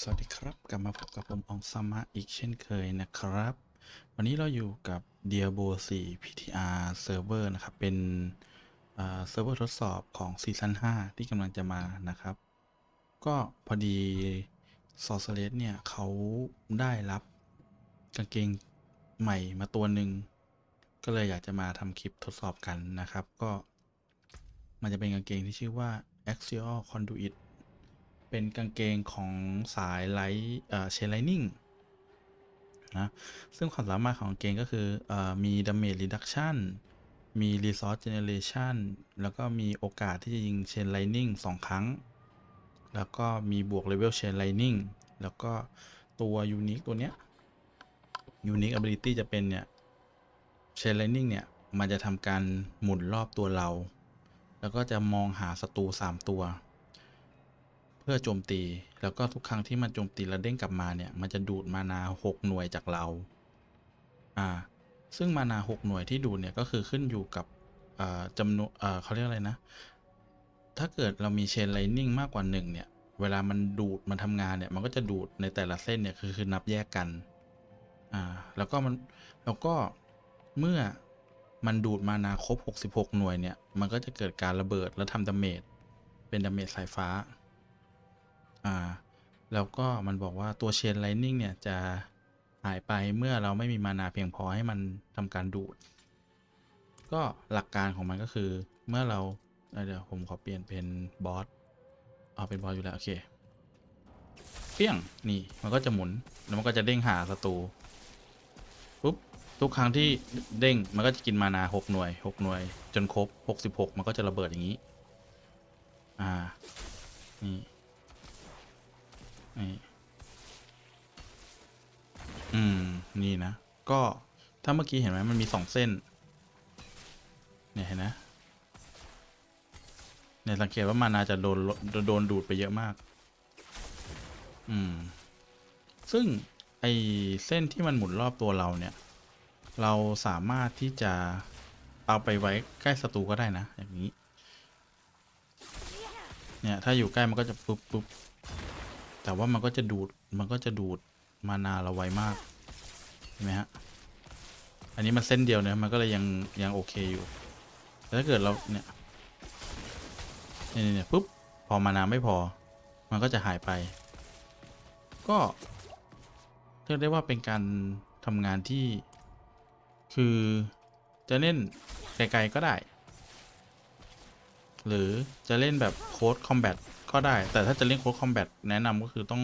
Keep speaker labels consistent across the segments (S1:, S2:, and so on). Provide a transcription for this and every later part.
S1: สวัสดีครับ กลับมาพบกับผมองซามะอีกเช่นเคยนะครับ วันนี้เราอยู่กับ d i a b o 4 PTR Server นะครับ เป็นเซิร์ฟเวอร์ทดสอบของซีซั่น5ที่กำลังจะมานะครับ ก็พอดี Sorceress เนี่ยเขาได้รับกางเกงใหม่มาตัวหนึ่ง ก็เลยอยากจะมาทำคลิปทดสอบกันนะครับ ก็มันจะเป็นกางเกงที่ชื่อว่า Axial Conduit เป็นกางเกงของสายไลท์เชนไลนิ่งนะซึ่งความสามารถของกางเกงก็คืออมี damage reduction มี resource generation แล้วก็มีโอกาสที่จะยิงเชนไลนิ่งสองครั้ง แล้วก็มีบวก level chain lightning แล้วก็ตัว unique ตัวเนี้ย unique ability จะเป็นเนี่ย chain lightning เนี่ยมันจะทำการหมุนรอบตัวเรา แล้วก็จะมองหาศัตรู3ตัว เพื่อโจมตี แล้วก็ทุกครั้งที่มันโจมตีแล้วเด้งกลับมาเนี่ย มันจะดูดมานา 6 หน่วยจากเรา อ่า ซึ่งมานา 6 หน่วยที่ดูดเนี่ยก็คือขึ้นอยู่กับเอ่อจำนวนเอ่อเขาเรียกอะไรนะ ถ้าเกิดเรามีเชนไลนิ่งมากกว่า 1 เนี่ย เวลามันดูดมันทำงานเนี่ย มันก็จะดูดในแต่ละเส้นเนี่ยคือคือนับแยกกัน อ่า แล้วก็มันแล้วก็เมื่อมันดูดมานาครบ 66 หน่วยเนี่ย มันก็จะเกิดการระเบิดแล้วทำดาเมจ เป็นดาเมจสายฟ้า อ่า แล้วก็มันบอกว่าตัวเชนไลนิ่งเนี่ยจะหายไปเมื่อเราไม่มีมานาเพียงพอให้มันทำการดูด ก็หลักการของมันก็คือเมื่อเราเอ่อเดี๋ยวผมขอเปลี่ยนเป็นบอสเอาเป็นบอสอยู่แล้ว โอเค เปี้ยง นี่มันก็จะหมุน แล้วมันก็จะเด้งหาศัตรูปุ๊บ ทุกครั้งที่เด้งมันก็จะกินมานาหกหน่วยหกหน่วย จนครบหกสิบหกมันก็จะระเบิดอย่างนี้ อ่า นี่ นี่อืม นี่นะ ก็ถ้าเมื่อกี้เห็นไหมมันมีสองเส้น เนี่ยเห็นนะเนี่ยสังเกตว่ามานาจะโดนโดนโดนดูดไปเยอะมาก อืม ซึ่งไอเส้นที่มันหมุนรอบตัวเราเนี่ย เราสามารถที่จะเอาไปไว้ใกล้ศัตรูก็ได้นะ อย่างนี้ เนี่ย ถ้าอยู่ใกล้มันก็จะปุ๊บปุ๊บ แต่ว่ามันก็จะดูด มันก็จะดูดมานาเราไวมาก เห็นไหมฮะ อันนี้มันเส้นเดียวเนี่ย มันก็เลยยังยังโอเคอยู่ แต่ถ้าเกิดเราเนี่ยเนี่ยเนี่ยปุ๊บ พอมานาไม่พอ มันก็จะหายไป ก็เรียกได้ว่าเป็นการทำงานที่ คือจะเล่นไกลๆก็ได้ หรือจะเล่นแบบโค้ดคอมแบท ก็ได้ แต่ถ้าจะเล่นโค้ดคอมแบทแนะนำก็คือต้อง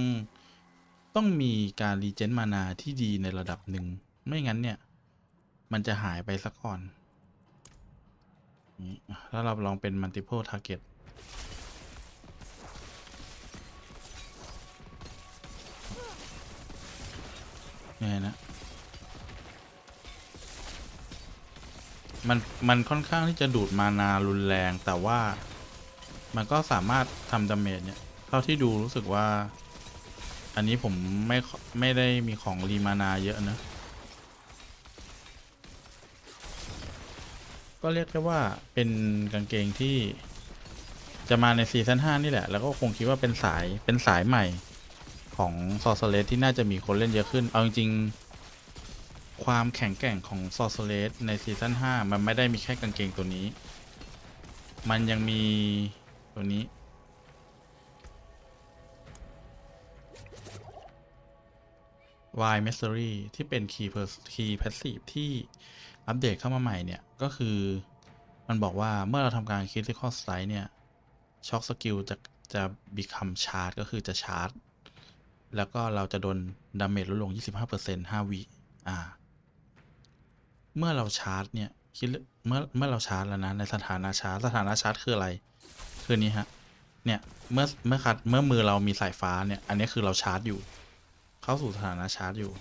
S1: ต้องมีการรีเจนมานาที่ดีในระดับหนึ่ง ไม่งั้นเนี่ย มันจะหายไปสักก่อน ถ้าเราลองเป็น multiple target เนี่ยนะ มัน มันค่อนข้างที่จะดูดมานารุนแรงแต่ว่า มันก็สามารถทำดาเมจเนี่ยเท่าที่ดูรู้สึกว่า อันนี้ผมไม่ไม่ได้มีของรีมานาเยอะนะ ก็เรียกได้ว่าเป็นกางเกงที่จะมาในซีซั่น5นี่แหละ แล้วก็คงคิดว่าเป็นสายเป็นสายใหม่ของซอ r เ e สที่น่าจะมีคนเล่นเยอะขึ้น เอาจริงๆ ความแข็งแกร่งของซอ r เ e สในซีซั่น5มันไม่ได้มีแค่กางเกงตัวนี้ มันยังมี ตัวนี้ Y m e s s e r y ที่เป็น Key Pers- Key Passive ที่อัปเดตเข้ามาใหม่เนี่ย ก็คือมันบอกว่าเมื่อเราทำการ Critical Strike เนี่ยช็อคสกิลจะจะ become charge ก็คือจะชาร์จ แล้วก็เราจะโดนดาเมจลดลง 25% 5วิอ่า เมื่อเราชาร์จเนี่ยคิดเมื่อเมื่อเราชาร์จแล้วนะในสถานะชาร์จ สถานะชาร์จคืออะไร คือนี้ฮะ เนี่ยเมื่อเมื่อคัดเมื่อมือเรามีสายฟ้าเนี่ย อันนี้คือเราชาร์จอยู่ เข้าสู่สถานะชาร์จอยู่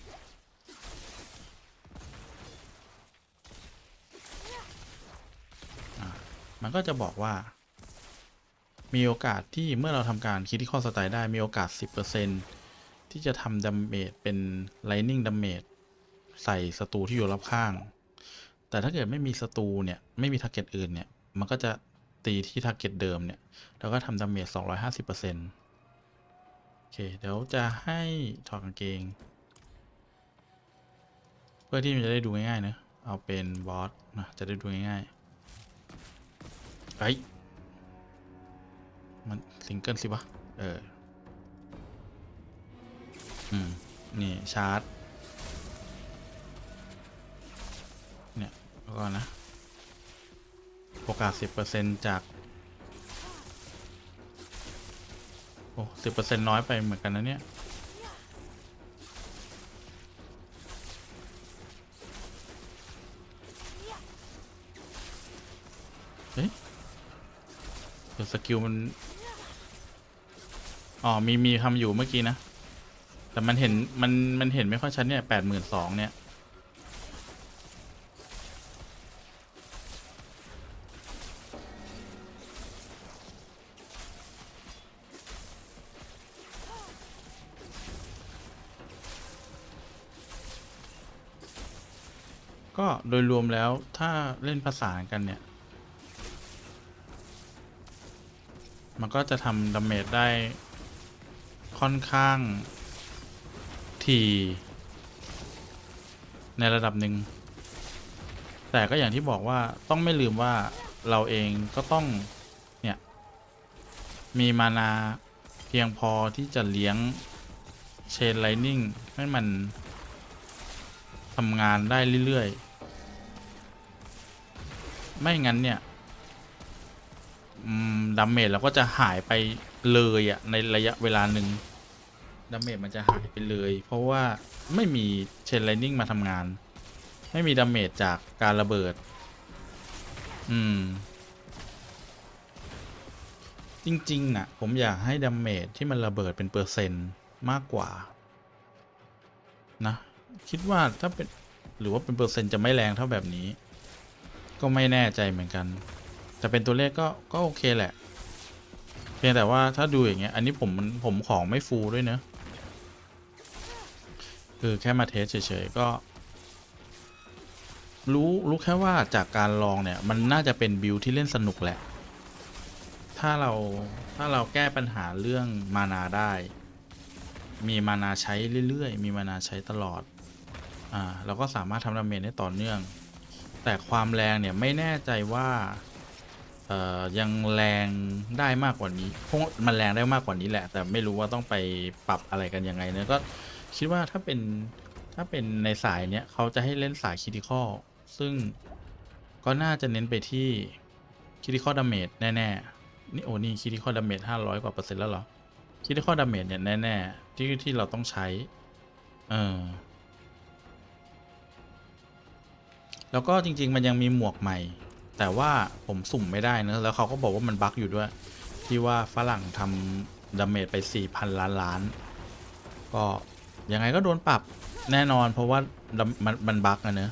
S1: มันก็จะบอกว่า มีโอกาสที่เมื่อเราทำการคิดที่ข้อสไตล์ได้มีโอกาส 10%ที่จะทำดาเมจเป็น lightning damage ใส่ศัตรูที่อยู่รอบข้าง แต่ถ้าเกิดไม่มีศัตรูเนี่ย ไม่มีทาร์เก็ตอื่นเนี่ย มันก็จะ ตีที่ทาร์เก็ตเดิมเนี่ย แล้วก็ทำดาเมจ250%โอเคเค เดี๋ยวจะให้ถอดกางเกง เพื่อที่มันจะได้ดูง่ายๆเนอะเอาเป็นบอสนะจะได้ดูง่ายๆไอ้ยมันซิงเกิลสิวะ เออ อืม นี่ ชาร์จ เนี่ยแล้วนะ โอกาส 10%จาก โอ้สิบเปอร์เซ็นต์น้อยไปเหมือนกันนะเนี่ยเฮ้ยเดี๋ยวสกิลมัน อ๋อ มี มีทำอยู่เมื่อกี้นะ แต่มันเห็น มัน มันเห็นไม่ค่อยชัดเนี่ยแปดหมื่นสองเนี่ย ก็โดยรวมแล้วถ้าเล่นภาษานกันเนี่ย มันก็จะทำดาเมจได้ค่อนข้างทีในระดับหนึ่ง แต่ก็อย่างที่บอกว่าต้องไม่ลืมว่าเราเองก็ต้อง เนี่ย มีมานาเพียงพอที่จะเลี้ยงเชนไลนิ่งให้มันทำงานได้เรื่อย ๆ ไม่งั้นเนี่ยดาเมจเราก็จะหายไปเลยอะในระยะเวลาหนึ่งดาเมจมันจะหายไปเลย เพราะว่าไม่มีเชนไลนิ่งมาทำงาน ไม่มีดาเมจจากการระเบิด อืม จริงๆน่ะผมอยากให้ดาเมจที่มันระเบิดเป็นเปอร์เซ็นต์มากกว่า นะ คิดว่าถ้าเป็นหรือว่าเป็นเปอร์เซ็นต์จะไม่แรงเท่าแบบนี้ ก็ไม่แน่ใจเหมือนกัน แต่เป็นตัวเลขก็ก็โอเคแหละ เพียงแต่ว่าถ้าดูอย่างเงี้ย อันนี้ผมผมของไม่ฟูลด้วยเนะ คือแค่มาเทสเฉยๆก็ รู้รู้แค่ว่าจากการลองเนี่ย มันน่าจะเป็นบิลที่เล่นสนุกแหละ ถ้าเราถ้าเราแก้ปัญหาเรื่องมานาได้ มีมานาใช้เรื่อยๆ มีมานาใช้ตลอด อ่าเราก็สามารถทำดาเมจได้ต่อเนื่อง แต่ความแรงเนี่ยไม่แน่ใจว่าเอ่อยังแรงได้มากกว่านี้คงมันแรงได้มากกว่านี้แหละ แต่ไม่รู้ว่าต้องไปปรับอะไรกันยังไงเนะก็คิดว่าถ้าเป็นถ้าเป็นในสายเนี้ยเขาจะให้เล่นสายคิติคอลซึ่งก็น่าจะเน้นไปที่คิติคอลดาเมจแน่ๆนี่โอ้นี่คิติคอลดาเมจห้าร้อยกว่าเปอร์เซ็นต์แล้วเหรอคิติคอลดาเมจเนี่ยแน่ๆที่ที่เราต้องใช้เออ แล้วก็จริง ๆ มันยังมีหมวกใหม่ แต่ว่าผมสุ่มไม่ได้นะแล้วเขาก็บอกว่ามันบั๊กอยู่ด้วย ที่ว่าฝรั่งทำดาเมจไป 4,000 ล้านล้าน ก็ยังไงก็โดนปรับแน่นอน เพราะว่ามันมันบั๊กอะเนอะ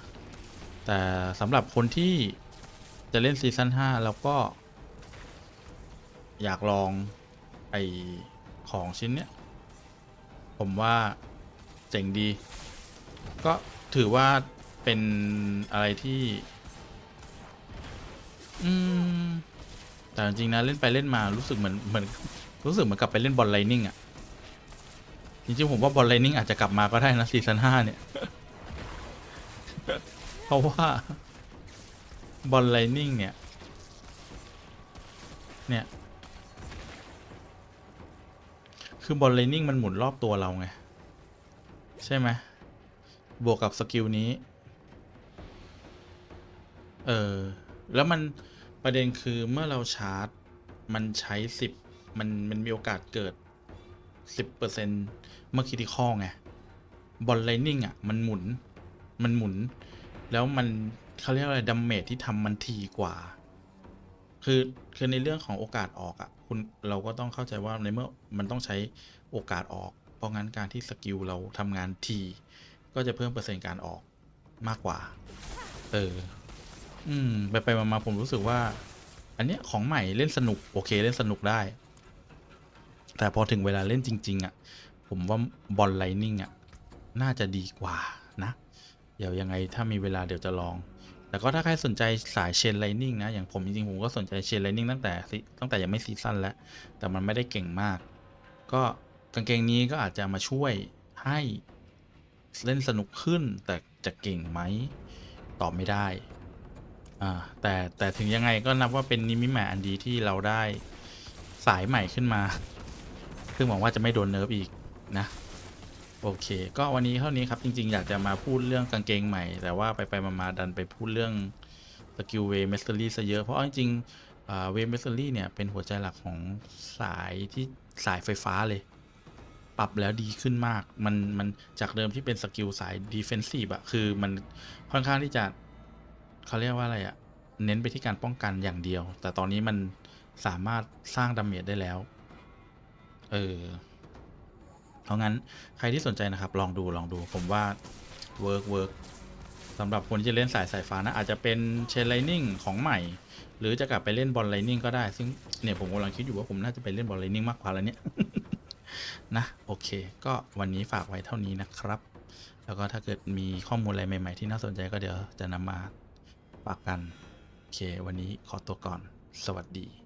S1: แต่สำหรับคนที่จะเล่นซีซั่น5แล้วก็ อยากลองไอของชิ้นเนี้ย ผมว่าเจ๋งดี ก็ถือว่า เป็นอะไรที่ อืม แต่จริงนะเล่นไปเล่นมารู้สึกเหมือนเหมือนรู้สึกเหมือนกลับไปเล่นบอลไลนิ่งอะจริงๆผมว่าบอลไลนิ่งอาจจะกลับมาก็ได้นะซีซั่นห้าเนี่ย เพราะว่าบอลไลนิ่งเนี่ย เนี่ย คือบอลไลนิ่งมันหมุนรอบตัวเราไง ใช่ไหมบวกกับสกิลนี้ เออ แล้วมันประเด็นคือเมื่อเราชาร์จ มันใช้สิบมันมันมีโอกาสเกิดสิบเปอร์เซ็นเมื่อคิดที่ข้อไง บอลไลนิ่งอะ มันหมุน มันหมุน แล้วมันเขาเรียกอะไรดัมเมจที่ทำมันทีกว่า คือคือในเรื่องของโอกาสออกอะ คุณเราก็ต้องเข้าใจว่าในเมื่อมันต้องใช้โอกาสออก เพราะงั้นการที่สกิลเราทำงานที ก็จะเพิ่มเปอร์เซ็นต์การออกมากกว่า เออ อืม ไปไปมาๆผมรู้สึกว่า อันเนี้ยของใหม่เล่นสนุก โอเคเล่นสนุกได้ แต่พอถึงเวลาเล่นจริง ๆ อะ ผมว่าบอลไลนิ่งอะ น่าจะดีกว่านะ เดี๋ยวยังไงถ้ามีเวลาเดี๋ยวจะลอง แต่ก็ถ้าใครสนใจสายเชนไลนิ่งนะ อย่างผมจริงๆผมก็สนใจเชนไลนิ่งตั้งแต่ตั้งแต่ยังไม่ซีซั่นแล้ว แต่มันไม่ได้เก่งมาก ก็กางเกงนี้ก็อาจจะมาช่วยให้เล่นสนุกขึ้นแต่จะเก่งไหมตอบไม่ได้ อ่าแต่แต่ถึงยังไงก็นับว่าเป็นนิมิตหมายอันดีที่เราได้สายใหม่ขึ้นมา ซึ่งหวังว่าจะไม่โดนเนิร์ฟอีกนะ โอเค ก็วันนี้เท่านี้ครับ จริง ๆ อยากจะมาพูดเรื่องกางเกงใหม่ แต่ว่าไปไปๆมาดันไปพูดเรื่องสกิลเวเมสเตอรี่ซะเยอะ เพราะจริงๆเวเมสเตอรี่เนี่ยเป็นหัวใจหลักของสายที่สายไฟฟ้าเลย ปรับแล้วดีขึ้นมาก มันมันจากเดิมที่เป็นสกิลสายดีเฟนซีฟอะคือมันค่อนข้างที่จะ เขาเรียกว่าอะไรอะเน้นไปที่การป้องกันอย่างเดียว แต่ตอนนี้มันสามารถสร้างดาเมจได้แล้ว เออเพราะงั้นใครที่สนใจนะครับ ลองดูลองดูผมว่าเวิร์กเวิร์กสำหรับคนที่จะเล่นสายสายฟ้านะ อาจจะเป็นเชนไลนิ่งของใหม่ หรือจะกลับไปเล่นบอลไลนิ่งก็ได้ ซึ่งเนี่ยผมกำลังคิดอยู่ว่าผมน่าจะไปเล่นบอลไลนิ่งมากกว่าแล้วเนี่ยนะ โอเค ก็วันนี้ฝากไว้เท่านี้นะครับ แล้วก็ถ้าเกิดมีข้อมูลอะไรใหม่ ๆ ที่น่าสนใจก็เดี๋ยวจะนำมา ปากกัน โอเค วันนี้ขอตัวก่อน สวัสดี